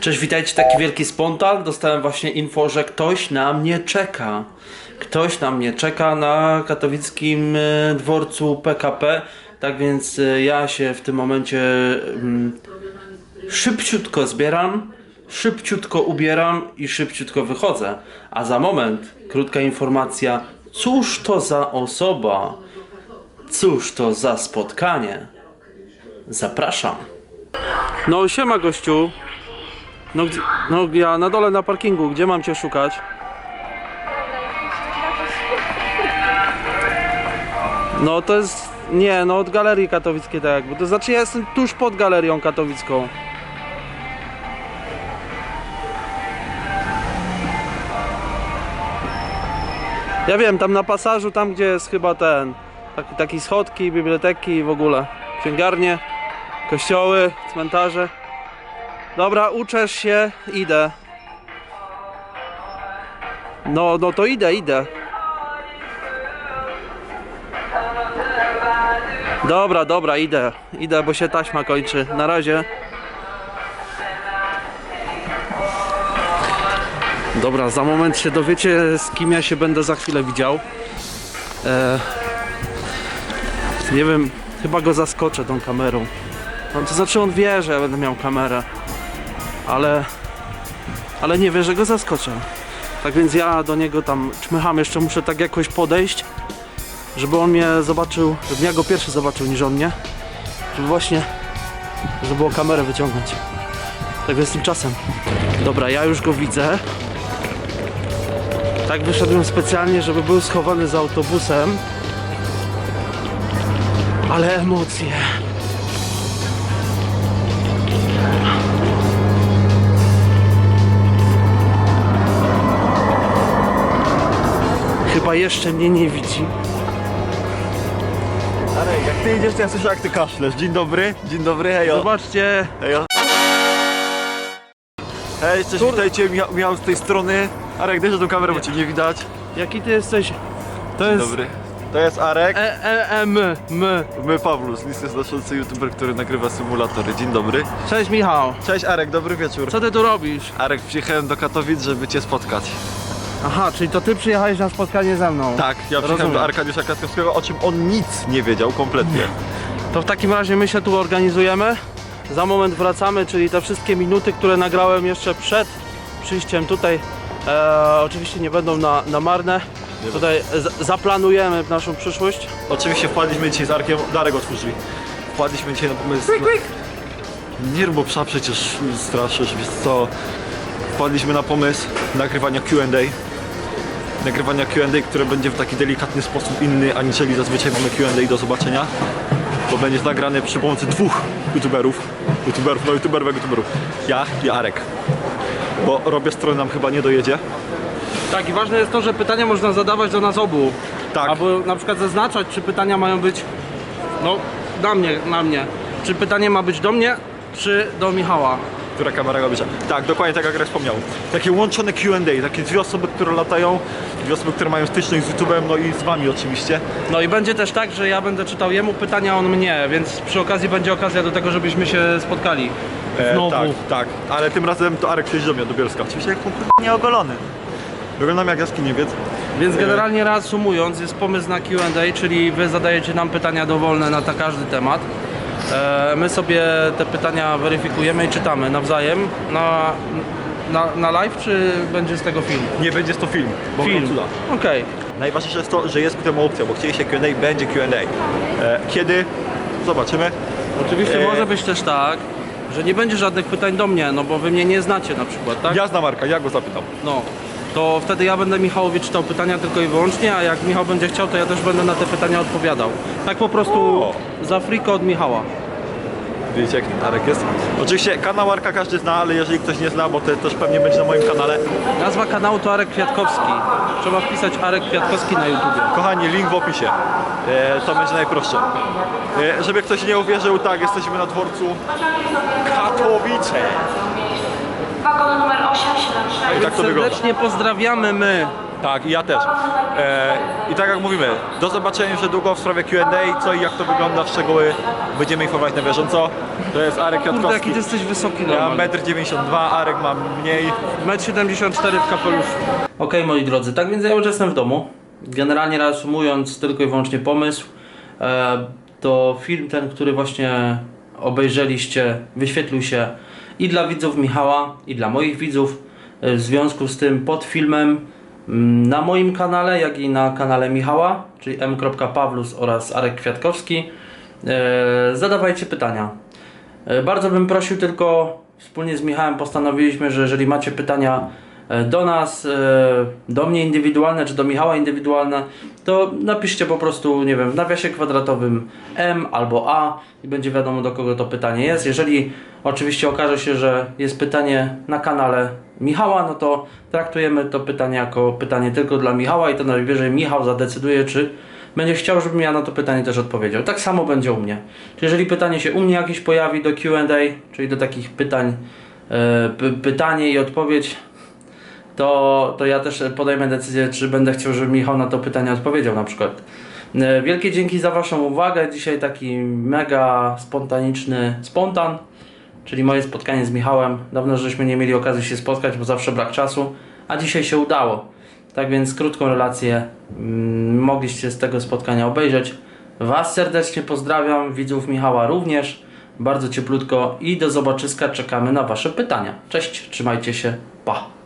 Cześć, witajcie, taki wielki spontan. Dostałem właśnie info, że ktoś na mnie czeka. Ktoś na mnie czeka na katowickim e, dworcu PKP. Tak więc e, ja się w tym momencie mm, szybciutko zbieram, szybciutko ubieram i szybciutko wychodzę. A za moment krótka informacja. Cóż to za osoba? Cóż to za spotkanie? Zapraszam. No siema gościu. No, no ja na dole na parkingu, gdzie mam cię szukać? No to jest, nie, no od galerii katowickiej tak jakby, to znaczy ja jestem tuż pod galerią katowicką. Ja wiem, tam na pasażu, tam gdzie jest chyba ten, taki, taki schodki, biblioteki i w ogóle, księgarnie, kościoły, cmentarze. Dobra, uczesz się, idę. No, no to idę, idę. Dobra, dobra, idę. Idę, bo się taśma kończy. Na razie. Dobra, za moment się dowiecie, z kim ja się będę za chwilę widział. E, nie wiem, chyba go zaskoczę tą kamerą. To znaczy on wie, że ja będę miał kamerę ale ale nie wie, że go zaskoczę. Tak więc ja do niego tam czmycham, jeszcze muszę tak jakoś podejść, żeby on mnie zobaczył, żebym ja go pierwszy zobaczył niż on mnie, żeby właśnie, żeby było kamerę wyciągnąć. Tak więc tymczasem. Dobra, ja już go widzę. Tak wyszedłem specjalnie, żeby był schowany za autobusem. Ale emocje. Chyba jeszcze mnie nie widzi. Arek, jak ty idziesz, to ja słyszę jak ty kaszlesz. Dzień dobry, dzień dobry, hejo. Zobaczcie, Hejo. Hej, cześć, witajcie, Michał, Michał z tej strony. Arek, dajże tą kamerę, bo cię nie widać. jaki ty jesteś. To Dzień jest. dobry. To jest Arek. E, e, e, my, my. My Pawlus, niskie znaczący youtuber, który nagrywa symulatory. Dzień dobry. Cześć Michał. Cześć Arek, dobry wieczór. Co ty tu robisz? Arek, przyjechałem do Katowic, żeby cię spotkać. Aha, czyli to ty przyjechałeś na spotkanie ze mną. Tak, ja przyjechałem Rozumiem. do Arkadiusza Katkowskiego, o czym on nic nie wiedział kompletnie. To w takim razie my się tu organizujemy. Za moment wracamy, czyli te wszystkie minuty, które nagrałem jeszcze przed przyjściem tutaj. E, oczywiście nie będą na, na marne. Tutaj z, zaplanujemy naszą przyszłość. Oczywiście wpadliśmy dzisiaj z Arkiem, Darek drzwi. Wpadliśmy dzisiaj na pomysł... Nie rób, bo psa przecież straszysz, wiesz co. Wpadliśmy na pomysł nagrywania Q&A. Nagrywania Q&A, które będzie w taki delikatny sposób inny, aniżeli zazwyczaj mamy Q&A do zobaczenia. Bo będzie nagrane przy pomocy dwóch youtuberów. Youtuberów, no youtuberów, youtuberów. Ja i Arek. Bo robię stronę nam chyba nie dojedzie. Tak, i ważne jest to, że pytania można zadawać do nas obu. Tak. Albo na przykład zaznaczać, czy pytania mają być, no, na mnie, na mnie. Czy pytanie ma być do mnie, czy do Michała. Która kamera robi. Tak, dokładnie tak jak Greg wspomniał. Takie łączone Q&A, takie dwie osoby, które latają, dwie osoby, które mają styczność z YouTube'em, no i z wami oczywiście. No i będzie też tak, że ja będę czytał jemu pytania, on mnie, więc przy okazji będzie okazja do tego, żebyśmy się spotkali. Znowu. tak, tak, ale tym razem to Arek przyjedzie do mnie, do Bielska. Oczywiście jak kompletnie nieogolony. Wyglądam jak jaskiniwiec. Więc generalnie reasumując, jest pomysł na Q&A, czyli wy zadajecie nam pytania dowolne na ta każdy temat. E, my sobie te pytania weryfikujemy i czytamy nawzajem na, na, na live, czy będzie z tego film? Nie będzie to film, bo Film. cuda. Okej. Najważniejsze jest to, że jest ku temu opcja, bo chcieli się Q&A, będzie Q&A. E, kiedy? Zobaczymy. Oczywiście E, może być też tak, że nie będzie żadnych pytań do mnie, no bo wy mnie nie znacie na przykład, tak? Ja znam Arka, ja go zapytam. No, to wtedy ja będę Michałowi czytał pytania tylko i wyłącznie, a jak Michał będzie chciał, to ja też będę na te pytania odpowiadał. Tak po prostu O. za friko od Michała. Widzicie jak Arek jest? Oczywiście kanał Arka każdy zna, ale jeżeli ktoś nie zna, bo to też pewnie będzie na moim kanale. Nazwa kanału to Arek Kwiatkowski. Trzeba wpisać Arek Kwiatkowski na YouTubie. Kochani, link w opisie. E, to będzie najprostsze. E, żeby ktoś nie uwierzył, tak, jesteśmy na dworcu Katowice. Wagon numer 876. I tak to wygląda. Serdecznie pozdrawiamy my. Tak, i ja też. E, I tak jak mówimy, do zobaczenia już niedługo w sprawie Q&A, co i jak to wygląda, szczegóły będziemy informować na bieżąco. To jest Arek Kurde, Kwiatkowski. jaki ty jesteś wysoki Ja normalnie. 1,92 m, Arek ma mniej. 1,74 m w kapeluszu. Okej, moi drodzy, tak więc ja już jestem w domu. Generalnie reasumując tylko i wyłącznie pomysł, e, to film ten, który właśnie obejrzeliście, wyświetlił się i dla widzów Michała, i dla moich widzów. E, W związku z tym pod filmem mm, na moim kanale, jak i na kanale Michała, czyli m.pawlus oraz Arek Kwiatkowski, e, zadawajcie pytania. E, Bardzo bym prosił tylko, wspólnie z Michałem postanowiliśmy, że jeżeli macie pytania do nas, e, do mnie indywidualne, czy do Michała indywidualne, to napiszcie po prostu, nie wiem, w nawiasie kwadratowym M albo A i będzie wiadomo do kogo to pytanie jest. Jeżeli oczywiście okaże się, że jest pytanie na kanale Michała, no to traktujemy to pytanie jako pytanie tylko dla Michała i to najwyżej Michał zadecyduje, czy będzie chciał, żebym ja na to pytanie też odpowiedział. Tak samo będzie u mnie. Czyli jeżeli pytanie się u mnie jakieś pojawi do Q&A, czyli do takich pytań, e, py, pytanie i odpowiedź, to, to ja też podejmę decyzję, czy będę chciał, żeby Michał na to pytanie odpowiedział na przykład. E, Wielkie dzięki za Waszą uwagę. Dzisiaj taki mega spontaniczny spontan, czyli moje spotkanie z Michałem. Dawno żeśmy nie mieli okazji się spotkać, bo zawsze brak czasu, a dzisiaj się udało. Tak więc krótką relację mm, mogliście z tego spotkania obejrzeć. Was serdecznie pozdrawiam, widzów Michała również. Bardzo cieplutko i do zobaczyska. Czekamy na Wasze pytania. Cześć, trzymajcie się, pa.